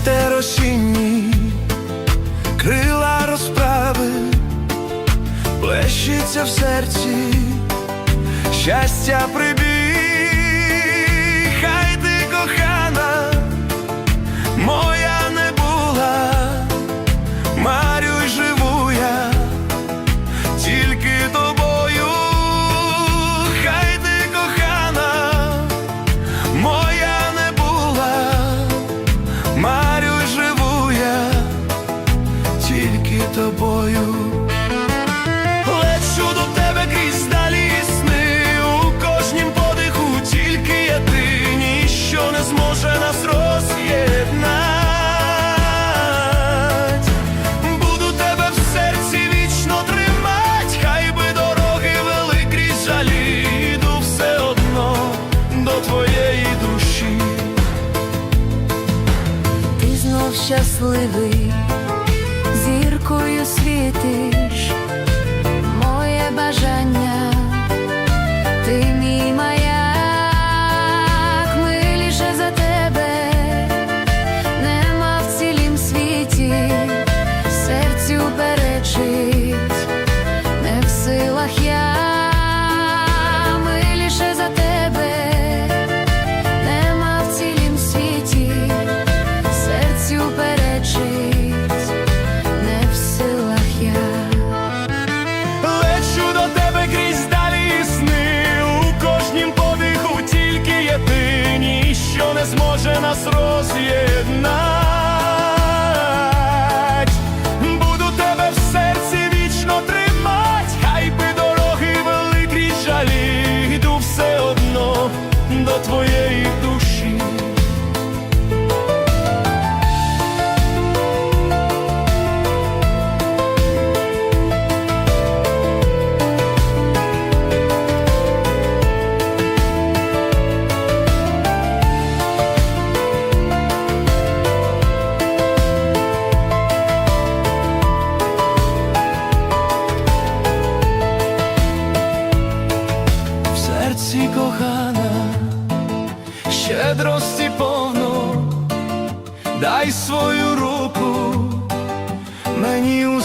вітер осінній, крила розправи, плещиться в серці, щастя прибіг. нас роз'єднать, буду тебе в серці вічно тримать, хай би дороги вели крізь жалі, все одно до твоєї душі. Ти знов щасливий, зіркою світиш. rozjednać. серці кохана, щедрості повну, дай свою руку мені.